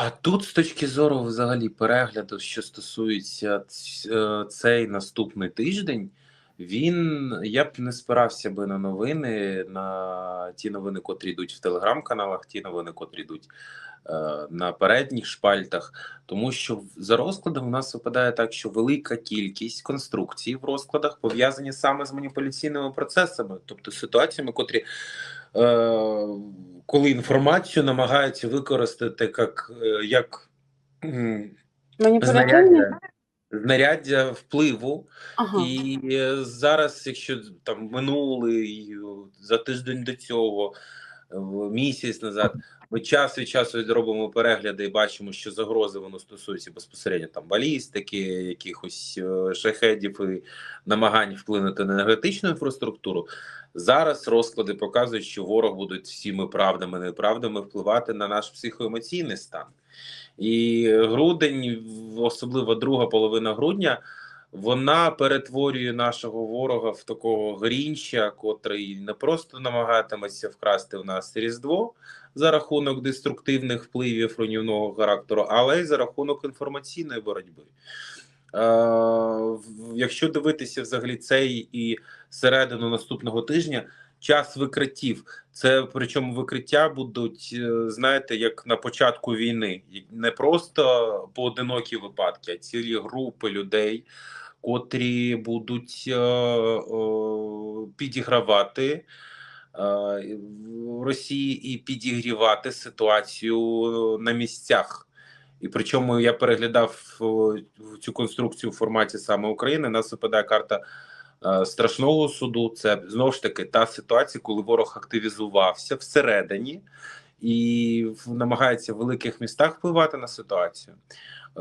А тут, з точки зору взагалі перегляду, що стосується е, цей наступний тиждень, він я б не спирався би на новини, на ті новини, котрі йдуть в телеграм-каналах, ті новини, котрі йдуть е, на передніх шпальтах, тому що за розкладом у нас випадає так, що велика кількість конструкцій в розкладах пов'язані саме з маніпуляційними процесами, тобто ситуаціями, котрі коли інформацію намагаються використати як, е, як знаряддя, знаряддя впливу. Ага. І е, зараз, якщо там минулий е, за тиждень до цього, е, місяць назад, ми час від часу робимо перегляди і бачимо, що загрози воно стосується безпосередньо там балістики, якихось е, шахедів і намагань вплинути на енергетичну інфраструктуру. Зараз розклади показують, що ворог буде всіми правдами, неправдами впливати на наш психоемоційний стан. І грудень, особливо друга половина грудня, вона перетворює нашого ворога в такого грінча, котрий не просто намагатиметься вкрасти в нас різдво за рахунок деструктивних впливів руйнівного характеру, але й за рахунок інформаційної боротьби. Е, якщо дивитися взагалі цей і середину наступного тижня, час викриттів. Це причому викриття будуть, е, знаєте, як на початку війни, не просто поодинокі випадки, а цілі групи людей, котрі будуть е, е, підігравати. е, Росії і підігрівати ситуацію на місцях, і причому я переглядав цю конструкцію в форматі саме України. Нас випадає карта е, страшного суду. Це знову ж таки та ситуація, коли ворог активізувався всередині і намагається в великих містах впливати на ситуацію. Е,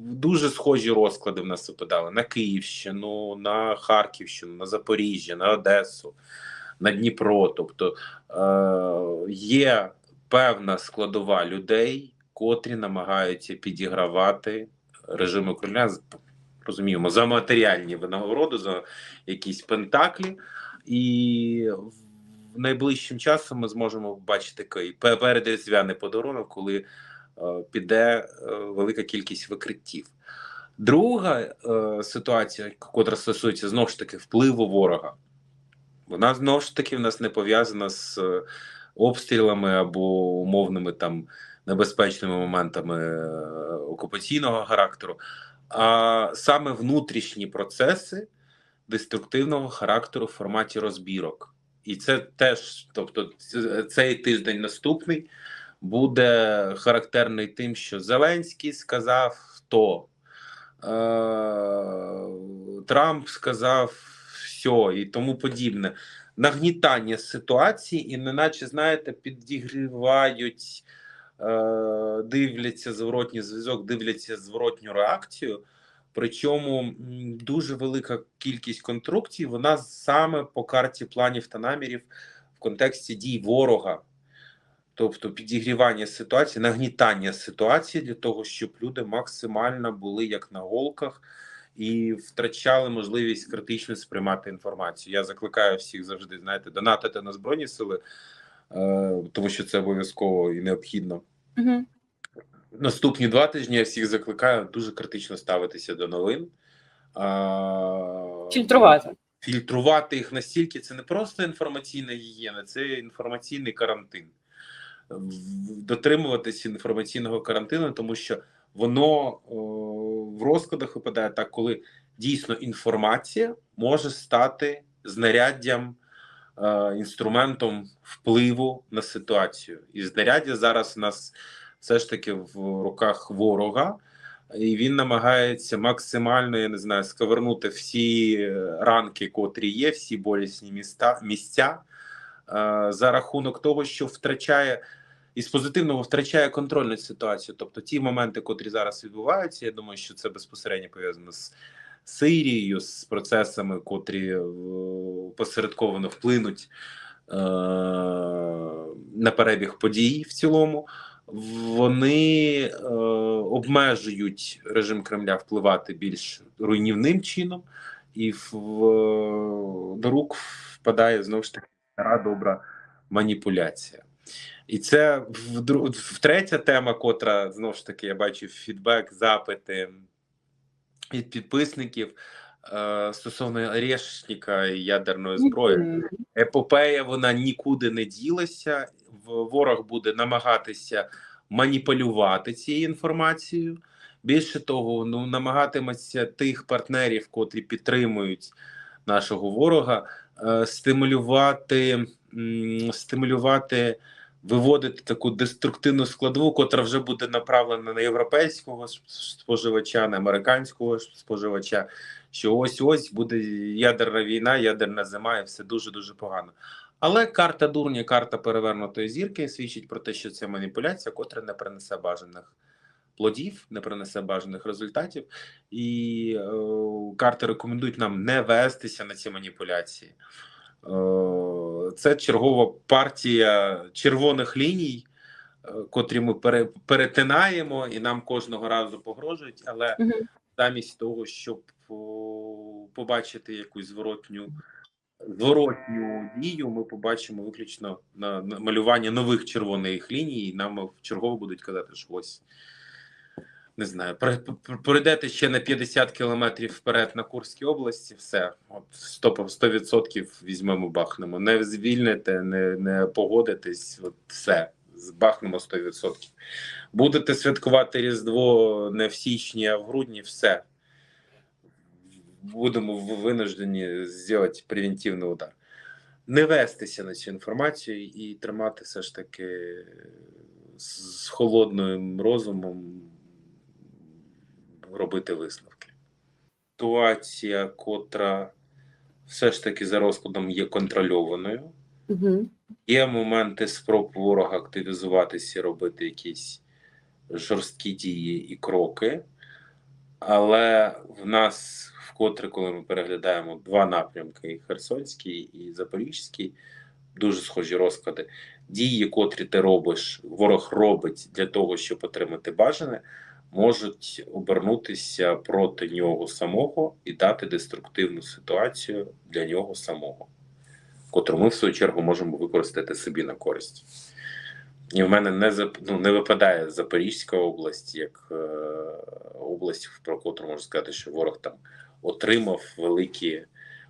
Дуже схожі розклади в нас випадали на Київщину, на Харківщину, на Запоріжжя, на Одесу, на Дніпро. Тобто е, є певна складова людей, котрі намагаються підігравати режиму Кремля розуміємо за матеріальні винагороди, за якісь пентаклі, і в найближчим часом ми зможемо бачити такий пе- передріздвяний подарунок, коли е, піде е, велика кількість викриттів. Друга е, ситуація, котра стосується знову ж таки впливу ворога, вона знову ж таки в нас не пов'язана з е, обстрілами або умовними там небезпечними моментами е, окупаційного характеру, а саме внутрішні процеси деструктивного характеру в форматі розбірок. І це теж, тобто, цей тиждень наступний буде характерний тим, що Зеленський сказав то. Е, Трамп сказав все і тому подібне. Нагнітання ситуації, і неначе, знаєте, підігрівають, дивляться зворотній зв'язок, дивляться зворотню реакцію. Причому дуже велика кількість конструкцій, вона саме по карті планів та намірів в контексті дій ворога. Тобто підігрівання ситуації, нагнітання ситуації для того, щоб люди максимально були як на голках і втрачали можливість критично сприймати інформацію. Я закликаю всіх завжди, знаєте, донатити на Збройні Сили, е, тому що це обов'язково і необхідно. Угу. Наступні два тижні я всіх закликаю дуже критично ставитися до новин. Фільтрувати. фільтрувати їх настільки це не просто інформаційна гігієна, це інформаційний карантин. Дотримуватися інформаційного карантину, тому що воно о, в розкладах випадає так, коли дійсно інформація може стати знаряддям, е, інструментом впливу на ситуацію. І знаряддя зараз у нас все ж таки в руках ворога. І він намагається максимально, я не знаю, сковернути всі е, ранки, котрі є, всі болісні міста місця е, за рахунок того, що втрачає із позитивного втрачає контроль над ситуацією. Тобто ті моменти, котрі зараз відбуваються, я думаю, що це безпосередньо пов'язано з Сирією, з процесами, котрі е, посередковано вплинуть е, на перебіг подій в цілому. Вони е, обмежують режим Кремля впливати більш руйнівним чином, і в, в- до рук впадає знову ж таки стара добра маніпуляція. І це вдру- втретя тема, котра знову ж таки я бачив фідбек, запити від підписників е, стосовно Орешника і ядерної зброї. Епопея вона нікуди не ділася. Ворог буде намагатися маніпулювати цією інформацією. Більше того, ну намагатиметься тих партнерів, котрі підтримують нашого ворога, е, стимулювати, м, стимулювати, виводити таку деструктивну складову, котра вже буде направлена на європейського споживача, на американського споживача. Що ось ось буде ядерна війна, ядерна зима, і все дуже дуже погано. Але карта дурня, карта перевернутої зірки свідчить про те, що це маніпуляція, котра не принесе бажаних плодів, не принесе бажаних результатів. І е, карти рекомендують нам не вестися на ці маніпуляції. Е, це чергова партія червоних ліній, е, котрі ми перетинаємо, і нам кожного разу погрожують. Але замість того, щоб побачити якусь зворотню зворотню дію, ми побачимо виключно на, на малювання нових червоних ліній, і нам чергово будуть казати, що ось не знаю, пр- пр- пройдете ще на 50 кілометрів вперед на Курській області, все, от 100%, 100% візьмемо, бахнемо. Не звільните, не, не погодитесь, от все, збахнемо 100%. Будете святкувати Різдво не в січні, а в грудні, все. Будемо винуждені зробити превентивний удар. Не вестися на цю інформацію і тримати все ж таки з холодним розумом робити висновки. Ситуація, котра все ж таки за розкладом є контрольованою. Мгм. Є моменти спроб ворога активізуватися, робити якісь жорсткі дії і кроки, але в нас вкотре, коли ми переглядаємо два напрямки: і Херсонський і Запорізький, дуже схожі розклади. Дії, котрі ти робиш, ворог робить для того, щоб отримати бажане, можуть обернутися проти нього самого і дати деструктивну ситуацію для нього самого котру ми в свою чергу можемо використати собі на користь. І в мене не ну, не випадає Запорізька область як е, область, про котру можу сказати, що ворог там отримав великі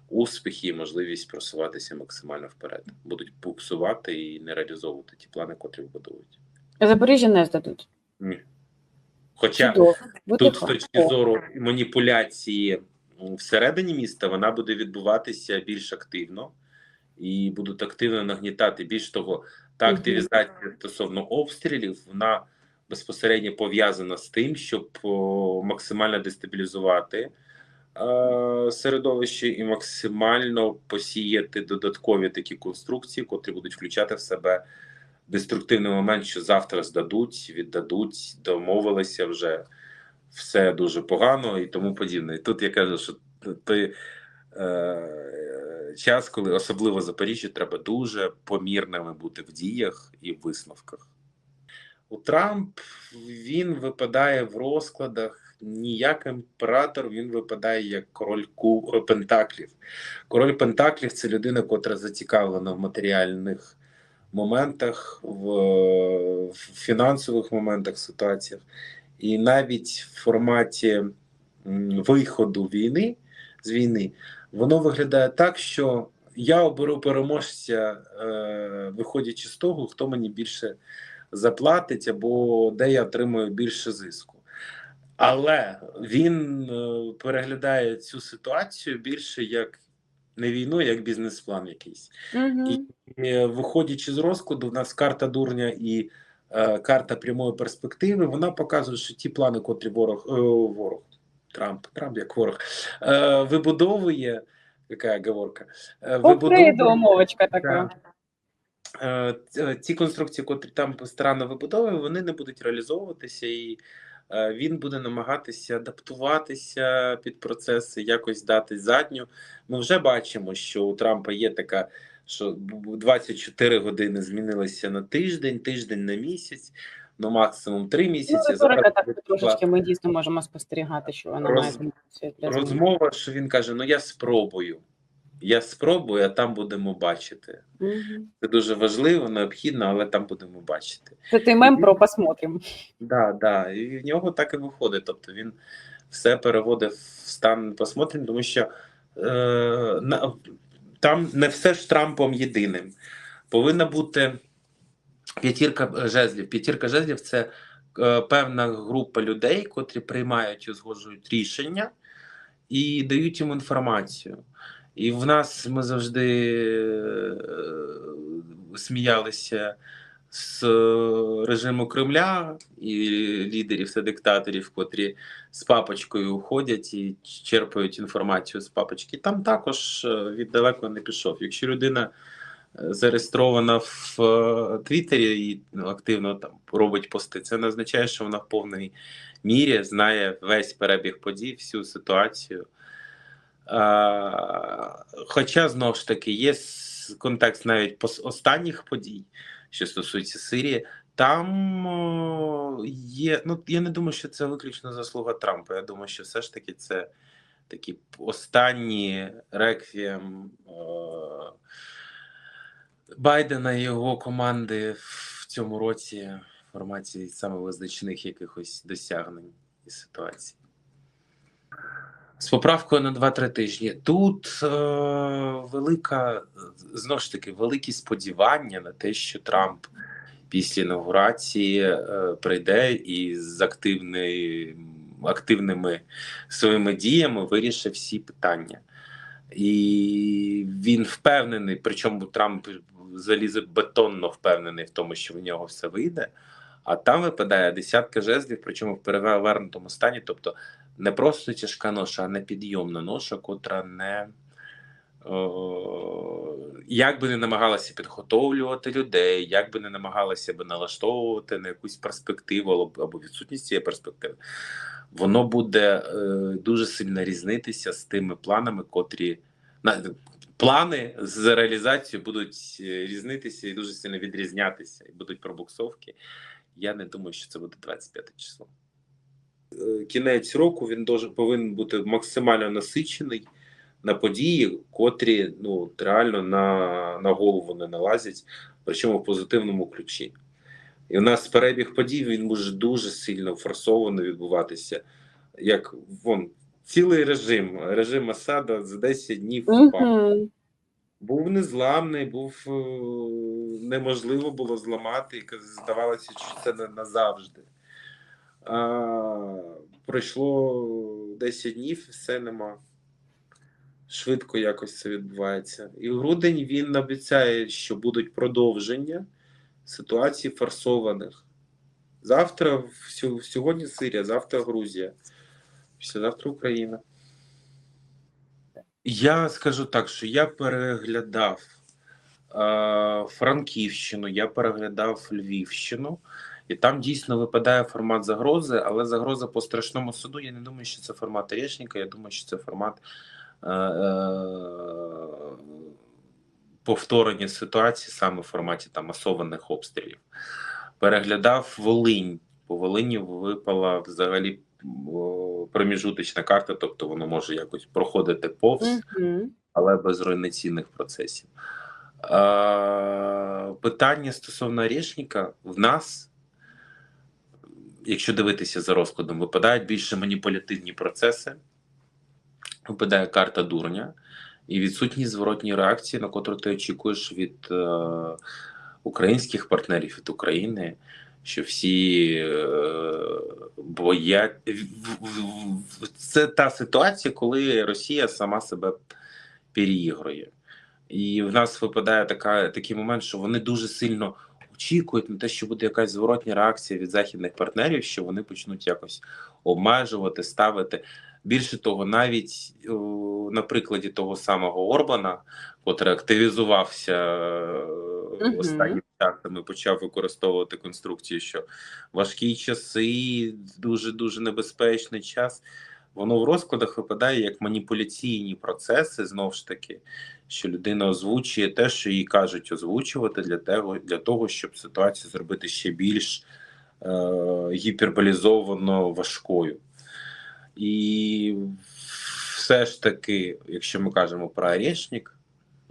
успіхи і можливість просуватися максимально вперед. Будуть буксувати і не реалізовувати ті плани, котрі вибудовують. Запоріжжя не здадуть. Ні. Хоча Чудово. Тут, з точки зору маніпуляції всередині міста, вона буде відбуватися більш активно і будуть активно нагнітати. Більш того, та активізація стосовно обстрілів, вона безпосередньо пов'язана з тим, щоб максимально дестабілізувати е, середовище і максимально посіяти додаткові такі конструкції, котрі будуть включати в себе деструктивний момент, що завтра здадуть, віддадуть, домовилися вже все дуже погано і тому подібне. І тут я кажу, що той е, час, коли особливо Запоріжжя, треба дуже помірними бути в діях і в висновках. У Трамп він випадає в розкладах не як імператор, він випадає як король ку Пентаклів. Король Пентаклів це людина, котра зацікавлена в матеріальних моментах, в, в фінансових моментах, ситуаціях, і навіть в форматі виходу війни з війни, воно виглядає так, що я оберу переможця, е, виходячи з того, хто мені більше заплатить, або де я отримую більше зиску. Але він е, переглядає цю ситуацію більше як не війну, як бізнес-план якийсь. Мгм. І, виходячи з розкладу, у нас карта дурня і е, карта прямої перспективи. Вона показує, що ті плани, котрі ворог е, ворог Трамп, Трамп як ворог е, вибудовує. Яка оговорка? Е, Окрейдова мовочка така. Е, ці конструкції, котрі там странно вибудовує, вони не будуть реалізовуватися, і е, він буде намагатися адаптуватися під процеси, якось дати задню. Ми вже бачимо, що у Трампа є така, що б- б- 24 години змінилися на тиждень, тиждень на місяць, ну максимум 3 Ну, місяці. так трошечки ми дійсно можемо спостерігати, що вона Роз- має для розмова, що він каже: Ну я спробую. Я спробую, а там будемо бачити. Мгм. Це дуже важливо, необхідно, але там будемо бачити. Це той мем про посмотрим. Да, да. І в нього так і виходить. Тобто він все переводить в стан посмотрим, тому що е, на, там не все ж Трампом єдиним. Повинна бути п'ятірка жезлів. П'ятірка жезлів це е, певна група людей, котрі приймають і узгоджують рішення і дають йому інформацію. І в нас ми завжди е, сміялися з режиму Кремля і лідерів та диктаторів, котрі з папочкою ходять і черпають інформацію з папочки. Там також е, від далеко не пішов. Якщо людина е, зареєстрована в е, Твіттері і ну, активно там робить пости, це не означає, що вона в повній мірі знає весь перебіг подій, всю ситуацію. Хоча знову ж таки є контекст навіть останніх подій, що стосується Сирії. Там є. Ну я не думаю, що це виключно заслуга Трампа. Я думаю, що все ж таки це такі останні реквієм Байдена і його команди в цьому році в форматі саме визначних якихось досягнень і ситуацій. З поправкою на 2-3 тижні. Тут е, велика, знову ж таки, великі сподівання на те, що Трамп після інаугурації е, прийде і з активний, активними своїми діями вирішить всі питання. І він впевнений, причому Трамп залізобетонно впевнений в тому, що в нього все вийде. А там випадає десятка жезлів, причому в перевернутому стані. Тобто не просто тяжка ноша, а непідйомна ноша, котра не о, як би не намагалася підготовлювати людей, як би не намагалася би налаштовувати на якусь перспективу або, відсутність цієї перспективи, воно буде е, дуже сильно різнитися з тими планами, котрі плани з реалізацією будуть е, різнитися і дуже сильно відрізнятися, і будуть пробуксовки. Я не думаю, що це буде 25 число. Е, Кінець року він дуже повинен бути максимально насичений на події, котрі ну реально на, на голову не налазять, причому в позитивному ключі. І у нас перебіг подій він може дуже сильно форсовано відбуватися. Як вон цілий режим, режим Асада за 10 днів впав. Мгм. Був незламний, був е, неможливо було зламати, і здавалося, що це не назавжди. А, пройшло 10 днів, все нема. Швидко якось це відбувається. І в грудень він обіцяє, що будуть продовження ситуацій форсованих. Завтра сьогодні Сирія, завтра Грузія, післязавтра Україна. Я скажу так, що я переглядав е, Франківщину, я переглядав Львівщину, і там дійсно випадає формат загрози, але загроза по страшному суду. Я не думаю, що це формат Орешника, я думаю, що це формат е, е, повторення ситуації саме в форматі там масованих обстрілів. Переглядав Волинь. По Волині випала взагалі проміжуточна карта, тобто воно може якось проходити повз але без руйнаційних процесів. Е, питання стосовно Орешника в нас, якщо дивитися за розкладом, випадають більше маніпулятивні процеси, випадає карта дурня і відсутність зворотньої реакції, на котру ти очікуєш від е, українських партнерів від України. Що всі е, боять це та ситуація, коли Росія сама себе переігрує. І в нас випадає така, такий момент, що вони дуже сильно очікують на те, що буде якась зворотня реакція від західних партнерів, що вони почнуть якось обмежувати, ставити. Більше того, навіть о, на прикладі того самого Орбана, котрий активізувався е, Мгм. останнім часом і почав використовувати конструкцію, що важкі часи, дуже дуже небезпечний час. Воно в розкладах випадає як маніпуляційні процеси, знову ж таки, що людина озвучує те, що їй кажуть озвучувати для того, для того щоб ситуацію зробити ще більш е, гіперболізовано важкою. І все ж таки, якщо ми кажемо про Орешник,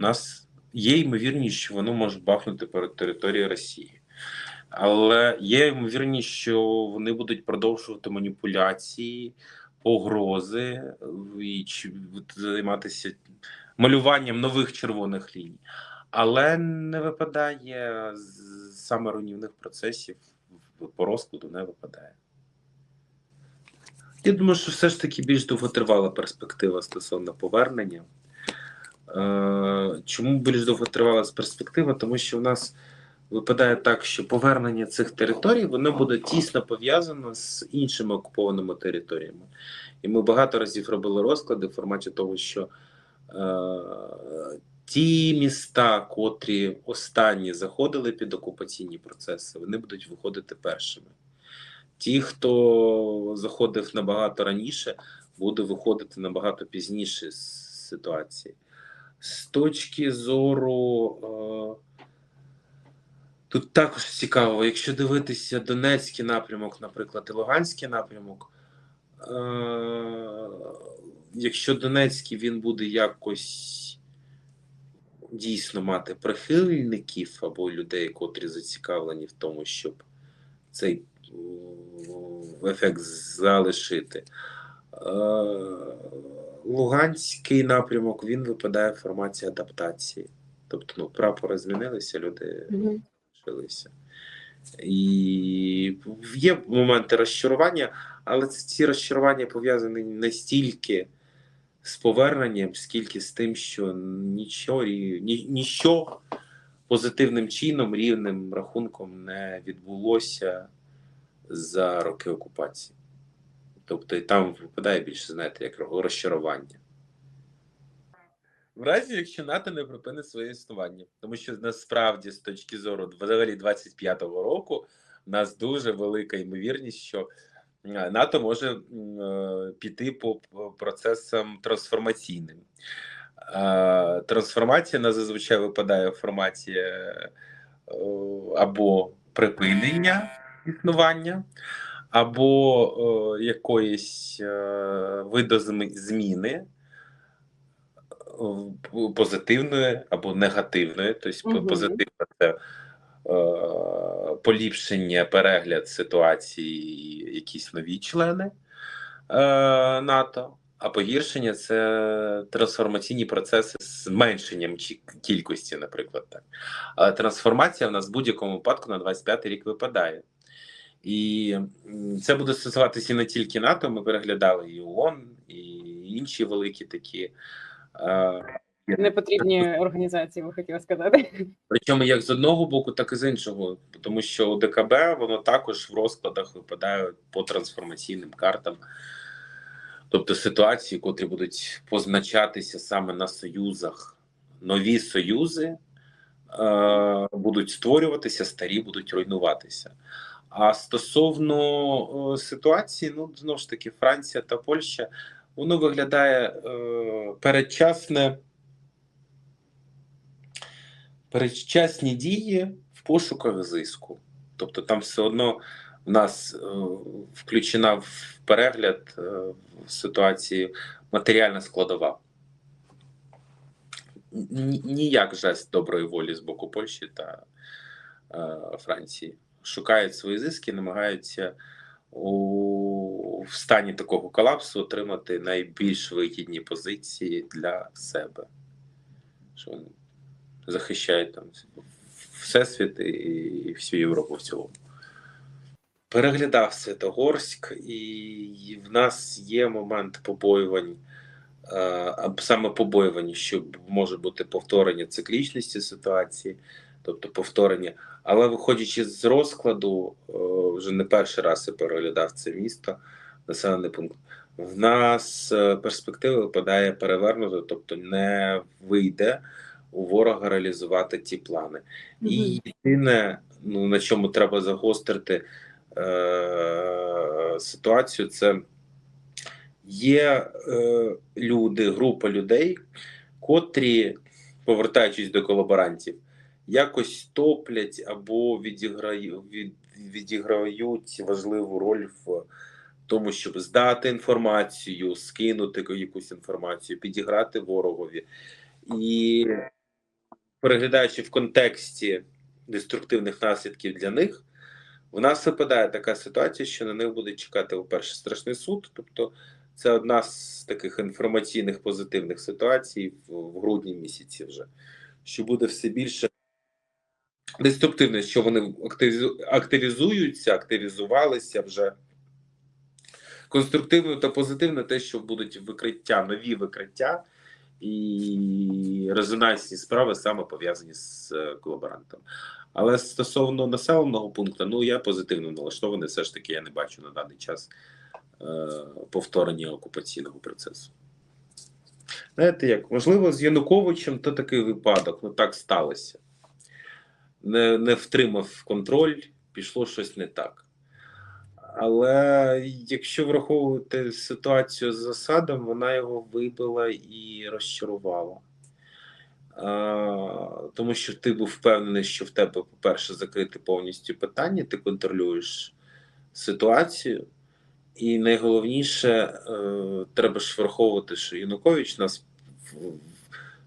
у нас є ймовірність, що воно може бахнути перед територією Росії. Але є ймовірність, що вони будуть продовжувати маніпуляції, погрози і займатися малюванням нових червоних ліній. Але не випадає саме руйнівних процесів по розкладу не випадає. Я думаю, що все ж таки більш довготривала перспектива стосовно повернення. Е, Чому більш довготривала перспектива? Тому що в нас випадає так, що повернення цих територій воно буде тісно пов'язано з іншими окупованими територіями. І ми багато разів робили розклади в форматі того, що е, ті міста, котрі останні заходили під окупаційні процеси, вони будуть виходити першими. Ті, хто заходив набагато раніше, буде виходити набагато пізніше з ситуації. З точки зору. Тут також цікаво, якщо дивитися Донецький напрямок, наприклад, і Луганський напрямок, е, якщо Донецький він буде якось дійсно мати прихильників або людей, котрі зацікавлені в тому, щоб цей е, ефект залишити. Е, Луганський напрямок він випадає в форматі адаптації. Тобто, ну, прапори змінилися, люди Мгм. Лишилися. І є моменти розчарування, але ці розчарування пов'язані не стільки з поверненням, скільки з тим, що нічого, ні, ніщо позитивним чином, рівним рахунком не відбулося за роки окупації. Тобто там випадає більше, знаєте, як розчарування. В разі, якщо НАТО не припинить своє існування, тому що насправді, з точки зору взагалі 25-го року, у нас дуже велика ймовірність, що НАТО може е, піти по процесам трансформаційним. Трансформація на зазвичай випадає в форматі е, або припинення існування, або е, якоїсь видозми- зміни позитивної або негативної. Тобто, Мгм. позитивна це е, поліпшення, перегляд ситуації, якісь нові члени е, НАТО. А погіршення це трансформаційні процеси з зменшенням кількості, наприклад. Так. Але трансформація в нас в будь-якому випадку на 25-й рік випадає. І це буде стосуватися не тільки НАТО. Ми переглядали і ООН, і інші великі такі. Е, Непотрібні організації, ви хотіли сказати. Причому як з одного боку, так і з іншого, тому що у ДКБ воно також в розкладах випадає по трансформаційним картам, тобто ситуації, котрі будуть позначатися саме на союзах. Нові союзи е, будуть створюватися, старі будуть руйнуватися. А стосовно е, ситуації, ну знову ж таки, Франція та Польща, воно виглядає е, передчасне передчасні дії в пошуках зиску. Тобто там все одно в нас е, включена в перегляд е, в ситуації матеріальна складова. Ніяк жест доброї волі з боку Польщі та е, Франції. Шукають свої зиски, намагаються у в стані такого колапсу отримати найбільш вигідні позиції для себе. Що вони захищають там всесвіт і, всю Європу в цілому. Переглядав Святогорськ, і в нас є момент побоювань, е, саме побоювання, що може бути повторення циклічності ситуації, тобто повторення. Але виходячи з розкладу, е, вже не перший раз я переглядав це місто, населений пункт. В нас е, перспектива випадає перевернуто, тобто не вийде у ворога реалізувати ті плани. І єдине, ну на чому треба загострити е, ситуацію, це є е, люди, група людей, котрі, повертаючись до колаборантів, якось топлять або відіграють, від, відіграють важливу роль в тому, щоб здати інформацію, скинути якусь інформацію, підіграти ворогові. І переглядаючи в контексті деструктивних наслідків для них, в нас випадає така ситуація, що на них буде чекати, по-перше, страшний суд. Тобто, це одна з таких інформаційних позитивних ситуацій в, грудні місяці вже, що буде все більше деструктивне, що вони активізуються, активізувалися вже. Конструктивно та позитивно те, що будуть викриття, нові викриття і резонансні справи саме пов'язані з е, колаборантом. Але стосовно населеного пункту, ну я позитивно налаштований, все ж таки я не бачу на даний час е, повторення окупаційного процесу. Знаєте як, можливо, з Януковичем то такий випадок, ну так сталося. Не, не втримав контроль, пішло щось не так. Але якщо враховувати ситуацію з засадом, вона його вибила і розчарувала. А, тому що ти був впевнений, що в тебе, по-перше, закрите повністю питання, ти контролюєш ситуацію. І найголовніше, е, треба ж враховувати, що Янукович нас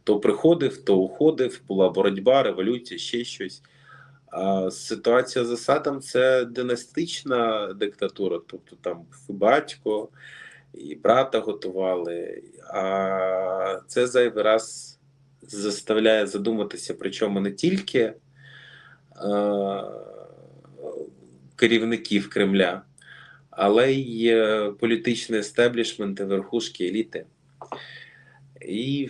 то приходив, то уходив, була боротьба, революція, ще щось. А ситуація з Асадом це династична диктатура, тобто там батько, і брата готували. А це зайвий раз заставляє задуматися, причому не тільки е, керівників Кремля, але й е, політичний естеблішмент верхушки еліти. І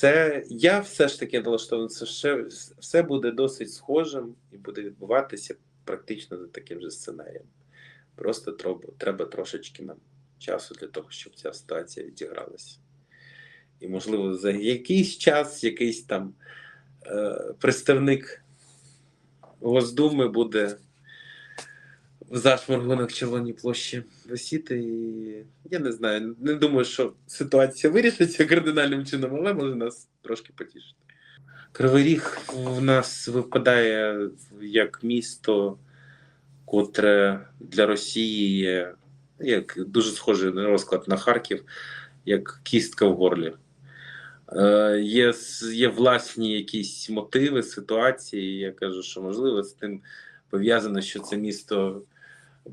все, я все ж таки налаштований, ще все буде досить схожим і буде відбуватися практично за таким же сценарієм. Просто треба, треба трошечки нам часу для того, щоб ця ситуація відігралася. І, можливо, за якийсь час якийсь там е, представник Госдуми буде в зашморгу Червоній площі висіти. І я не знаю, не думаю, що ситуація вирішиться кардинальним чином, але може нас трошки потішити. Кривий Ріг в нас випадає як місто, котре для Росії є як дуже схожий на розклад на Харків, як кістка в горлі. Е, є, є власні якісь мотиви, ситуації. Я кажу, що можливо з тим пов'язано, що це місто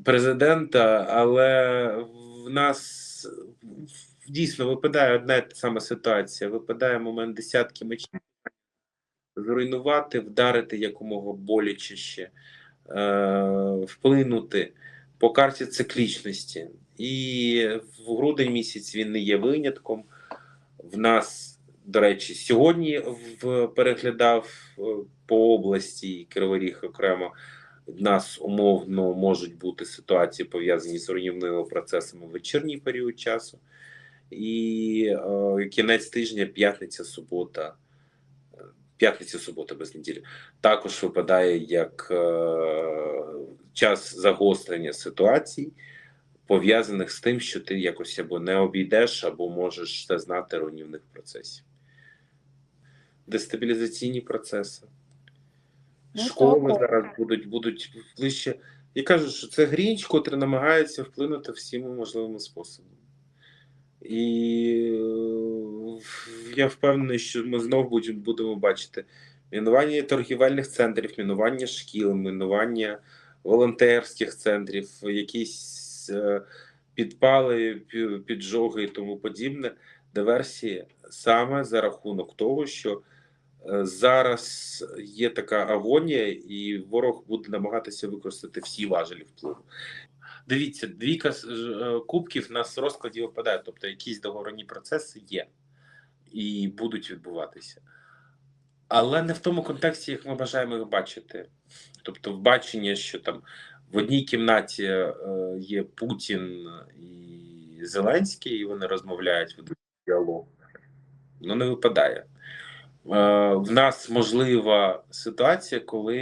президента, але в нас дійсно випадає одна та сама ситуація. Випадає момент десятки мечів, зруйнувати, вдарити якомога боляче е, вплинути по карті циклічності. І в грудень місяць він не є винятком. В нас, до речі, сьогодні в переглядав е, по області і Кривий Ріг окремо. В нас умовно можуть бути ситуації пов'язані з руйнівними процесами в вечірній період часу. І е, кінець тижня, п'ятниця, субота, п'ятниця, субота без неділі, також випадає як е, час загострення ситуацій, пов'язаних з тим, що ти якось або не обійдеш, або можеш не знати руйнівних процесів. Дестабілізаційні процеси. Ну, Школи зараз будуть, будуть ближче. Я кажу, що це грінч, котрий намагається вплинути всіма можливими способами. І е, я впевнений, що ми знов будемо, будемо бачити мінування торгівельних центрів, мінування шкіл, мінування волонтерських центрів, якісь е, підпали, піджоги і тому подібне, диверсії саме за рахунок того, що зараз є така агонія, і ворог буде намагатися використати всі важелі впливу. Дивіться, ж, е, кубків на розкладі випадає, тобто якісь договорні процеси є і будуть відбуватися. Але не в тому контексті, як ми бажаємо їх бачити. Тобто, в баченні, що там в одній кімнаті е, є Путін і Зеленський, і вони розмовляють ведуть діалог. Ну, не випадає. Е, в нас можлива ситуація, коли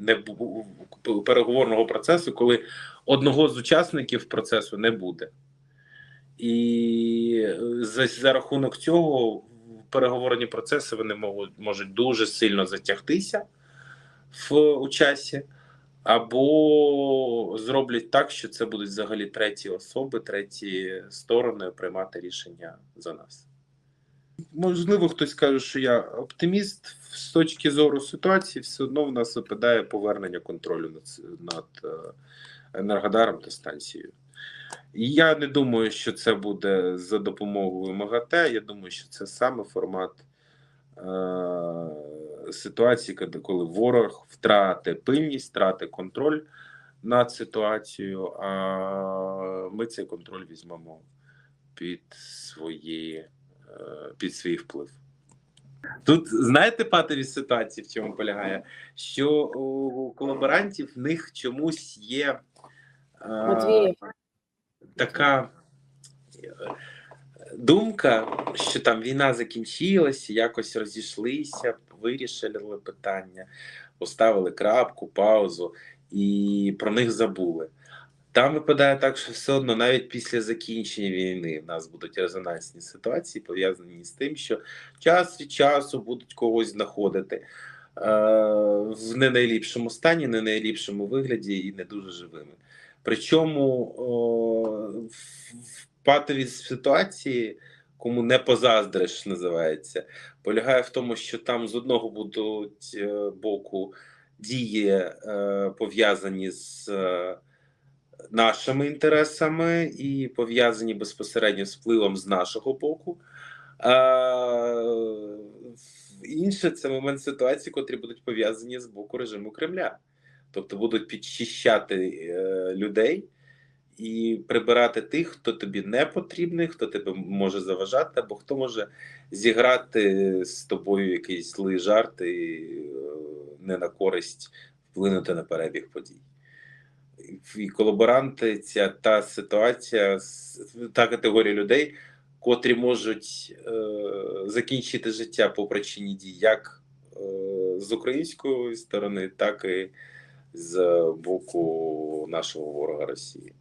не бу- переговорного процесу, коли одного з учасників процесу не буде. І е, за, за рахунок цього переговорні процеси вони можуть, можуть дуже сильно затягтися в у часі. або зроблять так, що це будуть взагалі треті особи, треті сторони приймати рішення за нас. Можливо, хтось каже, що я оптиміст з точки зору ситуації, все одно в нас випадає повернення контролю над, над е, Енергодаром та станцією. І я не думаю, що це буде за допомогою МАГАТЕ. Я думаю, що це саме формат е- ситуації, коли- ворог втратить пильність, втратить контроль над ситуацією, а ми цей контроль візьмемо під свої, під свій вплив. Тут знаєте патові ситуації, в чому полягає? Що у колаборантів в них чомусь є е, така е, думка, що там війна закінчилася, якось розійшлися, вирішили питання, поставили крапку, паузу і про них забули. Там випадає так, що все одно навіть після закінчення війни в нас будуть резонансні ситуації, пов'язані з тим, що час від часу будуть когось знаходити е, в не найліпшому стані, не найліпшому вигляді і не дуже живими. Причому о, в патовій ситуації, кому не позаздриш, називається, полягає в тому, що там з одного будуть е, боку дії е, пов'язані з е, нашими інтересами і пов'язані безпосередньо з впливом з нашого боку. Інше це момент ситуації, котрі будуть пов'язані з боку режиму Кремля. Тобто будуть підчищати е, людей і прибирати тих, хто тобі не потрібний, хто тебе може заважати, або хто може зіграти з тобою якийсь злий жарт і е, не на користь вплинути на перебіг подій. І колаборанти, ця та ситуація, та категорія людей, котрі можуть е, закінчити життя по причині дій, як е, з української сторони, так і з боку нашого ворога Росії.